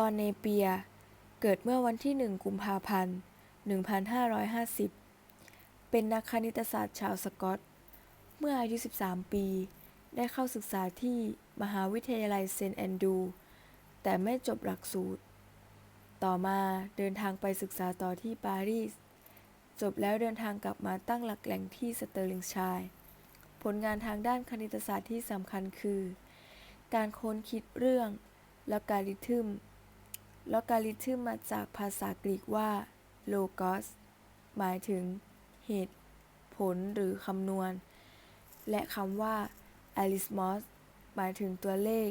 จอห์น เนเปียร์ เกิดเมื่อวันที่ 1 กุมภาพันธ์ 1550 เป็นนักคณิตศาสตร์ชาวสกอต เมื่ออายุ 13 ปี ได้เข้าศึกษาที่มหาวิทยาลัยเซนต์แอนดูแต่ไม่จบหลักสูตร ต่อมาเดินทางไปศึกษาต่อที่ปารีส จบแล้วเดินทางกลับมาตั้งหลักแหล่งที่สเตอร์ลิงชัยผลงานทางด้านคณิตศาสตร์ที่สำคัญคือ การค้นคิดเรื่องลอการิทึม ลอการิทึมมาจากภาษากรีกว่าโลกอสหมายถึง เหตุ ผลหรือคำนวณ และคำว่า a r i t h m o s หมายถึงตัวเลข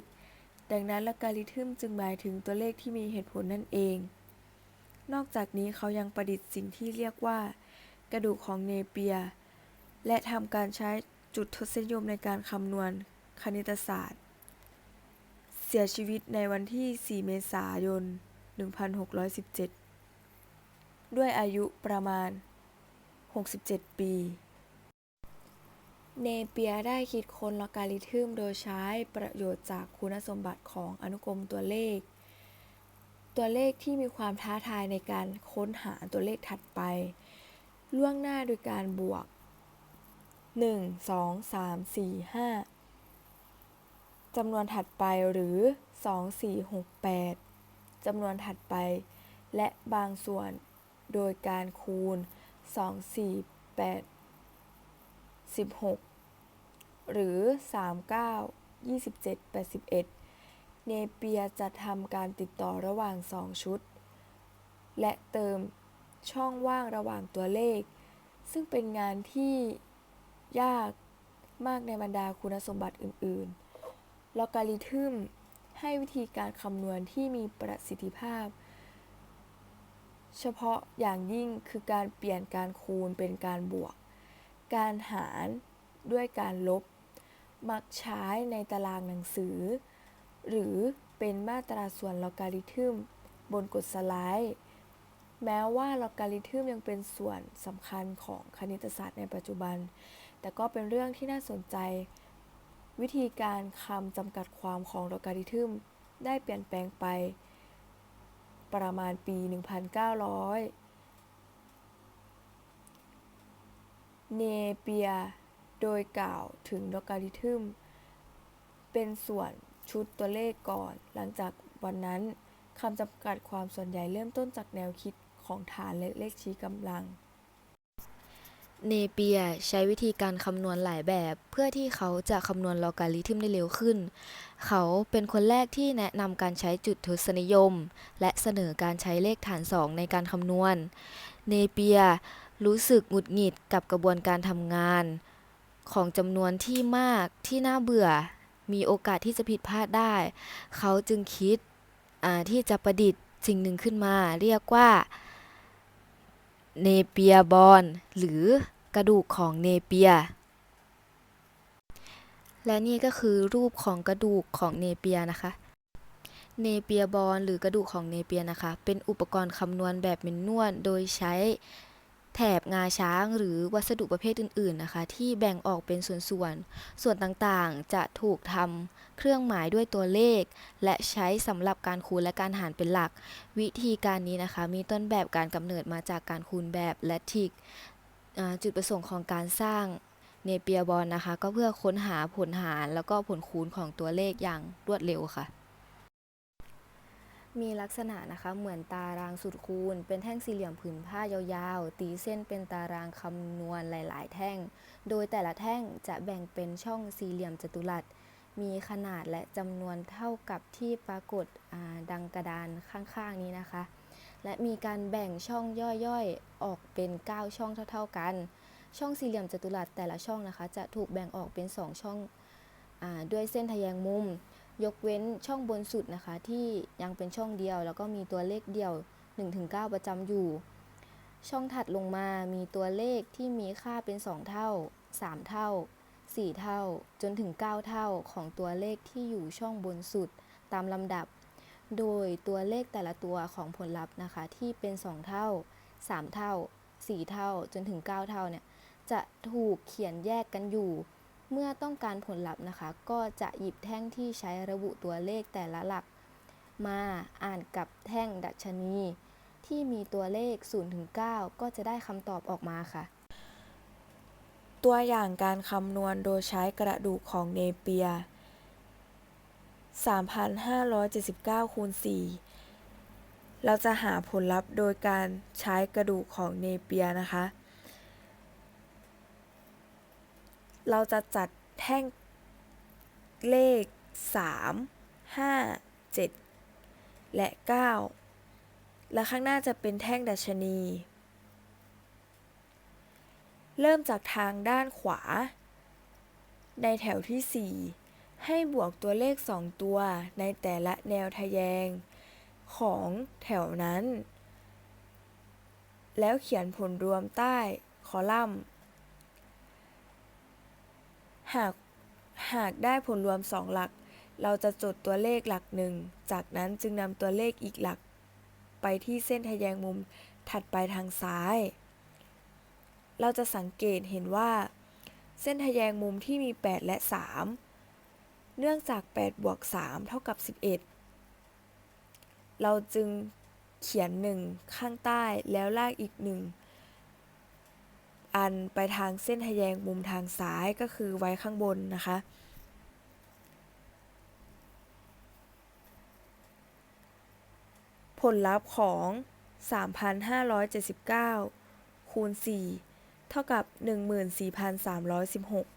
ดังนั้นลอการิทึมจึงหมายถึงตัวเลขที่มีเหตุผลนั่นเอง นอกจากนี้เขายังประดิษฐ์สิ่งที่เรียกว่า กระดูกของเนเปียร์และทำการใช้จุดทศนิยมในการคำนวณคณิตศาสตร์ เสียชีวิตในวันที่ 4 เมษายน 1617 ด้วยอายุประมาณ 67 ปี เนเปียได้คิดค้นลอการิทึมโดยใช้ประโยชน์จากคุณสมบัติของอนุกรมตัวเลข ตัวเลขที่มีความท้าทายในการค้นหาตัวเลขถัดไป ล่วงหน้าโดยการบวก 1 2 3 4 5จำนวนถัดไปหรือ 2 4 6 8 จำนวนถัดไป และบางส่วนโดยการคูณ 2 4 8 16 หรือ 39 27 81 เนเปียจะทำการติดต่อระหว่าง 2 ชุด และเติมช่องว่างระหว่างตัวเลข ซึ่งเป็นงานที่ยากมากในบรรดาคุณสมบัติอื่น ๆ ลอการิทึม ให้วิธีการคำนวณที่มีประสิทธิภาพ เฉพาะอย่างยิ่งคือการเปลี่ยนการคูณเป็นการบวก การหารด้วยการลบ มักใช้ในตารางหนังสือ หรือเป็นมาตราส่วนลอการิทึมบนกดสไลด์ แม้ว่าลอการิทึมยังเป็นส่วนสำคัญของคณิตศาสตร์ในปัจจุบัน แต่ก็เป็นเรื่องที่น่าสนใจ วิธีการคำจำกัดความของลอการิทึมได้เปลี่ยนแปลงไป ประมาณปี 1900 เนเปีย โดยกล่าวถึงลอการิทึมเป็นส่วนชุดตัวเลขก่อน หลังจากวันนั้นคำจำกัดความส่วนใหญ่เริ่มต้นจากแนวคิดของฐานและเลขชี้กำลัง เนเปียใช้วิธีการคำนวณหลายแบบ เพื่อที่เขาจะคำนวณลอการิทึมได้เร็วขึ้น เขาเป็นคนแรกที่แนะนำการใช้จุดทศนิยม และเสนอการใช้เลขฐาน 2 ในการคำนวณ เนเปียรู้สึกหงุดหงิดกับกระบวนการทำงาน ของจำนวนที่มากที่น่าเบื่อ มีโอกาสที่จะผิดพลาดได้ เขาจึงคิดที่จะประดิษฐ์สิ่งหนึ่งขึ้นมา เรียกว่า เนเปียบอน หรือกระดูกของเนเปีย และนี่ก็คือรูปของกระดูกของเนเปียนะคะ เนเปียบอลหรือกระดูกของเนเปียนะคะ เป็นอุปกรณ์คำนวณแบบเมนนวลโดยใช้ แถบงาช้างหรือวัสดุประเภทอื่นๆนะคะ ที่แบ่งออกเป็นส่วนๆ ส่วนต่างๆ จะถูกทำเครื่องหมายด้วยตัวเลข และใช้สำหรับการคูณและการหารเป็นหลัก วิธีการนี้นะคะ มีต้นแบบการกำเนิดมาจากการคูณแบบและทิกจุดประสงค์ของการสร้างเนเปียบอลนะคะ ก็เพื่อค้นหาผลหารแล้วก็ผลคูณของตัวเลขอย่างรวดเร็วค่ะ มีลักษณะนะคะเหมือนตารางสุดคูณ เป็นแท่งสี่เหลี่ยมผืนผ้ายาวๆ ตีเส้นเป็นตารางคำนวณหลาย ๆ แท่ง โดยแต่ละแท่งจะแบ่งเป็นช่องสี่เหลี่ยมจัตุรัส มีขนาดและจำนวนเท่ากับที่ปรากฏดังกระดานข้างๆนี้นะคะ และมีการแบ่งช่องย่อยๆ ออกเป็น 9 ช่องเท่า ๆ กัน ช่องสี่เหลี่ยมจัตุรัสแต่ละช่องนะคะ จะถูกแบ่งออกเป็น 2 ช่องอด้วยเส้นทะแยงมุม ยกเว้นช่องบนสุดนะคะ ที่ยังเป็นช่องเดียว แล้วก็มีตัวเลขเดียว 1-9 ประจำอยู่ ช่องถัดลงมามีตัวเลขที่มีค่าเป็น 2 เท่า 3 เท่า 4 เท่า จนถึง 9 เท่าของตัวเลขที่อยู่ช่องบนสุดตามลำดับ โดยตัวเลขแต่ละตัวของผลลัพธ์นะคะ ที่เป็น 2 เท่า 3 เท่า 4 เท่า จนถึง 9 เท่าเนี่ยจะถูกเขียนแยกกันอยู่ เมื่อต้องการผลลัพธ์นะคะ ก็จะหยิบแท่งที่ใช้ระบุตัวเลขแต่ละหลัก มาอ่านกับแท่งดัชนี ที่มีตัวเลข 0-9 ก็จะได้คำตอบออกมาค่ะ ตัวอย่างการคำนวณโดยใช้กระดูกของเนเปียร์3,579คูณ4เราจะหาผลลัพธ์โดยการใช้กระดูกของเนเปียนะคะ เราจะจัดแท่งเลข 3 5 7 และ 9 และข้างหน้าจะเป็นแท่งดัชนี เริ่มจากทางด้านขวา ในแถวที่ 4 ให้บวกตัวเลข 2 ตัวในแต่ละแนวทะแยงของแถวนั้น แล้วเขียนผลรวมใต้คอลัมน์ หากหากได้ผลรวม 2 หลัก เราจะจดตัวเลขหลักหนึ่ง จากนั้นจึงนำตัวเลขอีกหลัก ไปที่เส้นทะแยงมุมถัดไปทางซ้าย เราจะสังเกตเห็นว่า เส้นทะแยงมุมที่มี 8 และ 3 เนื่องจาก 8 บวก 3 เท่ากับ 11 เราจึงเขียน 1 ข้างใต้แล้วลากอีก 1 อันไปทางเส้นทะแยงมุมทางซ้ายก็คือไว้ข้างบนนะคะ ผลลัพธ์ของ 3,579 คูณ 4 เท่ากับ 14,316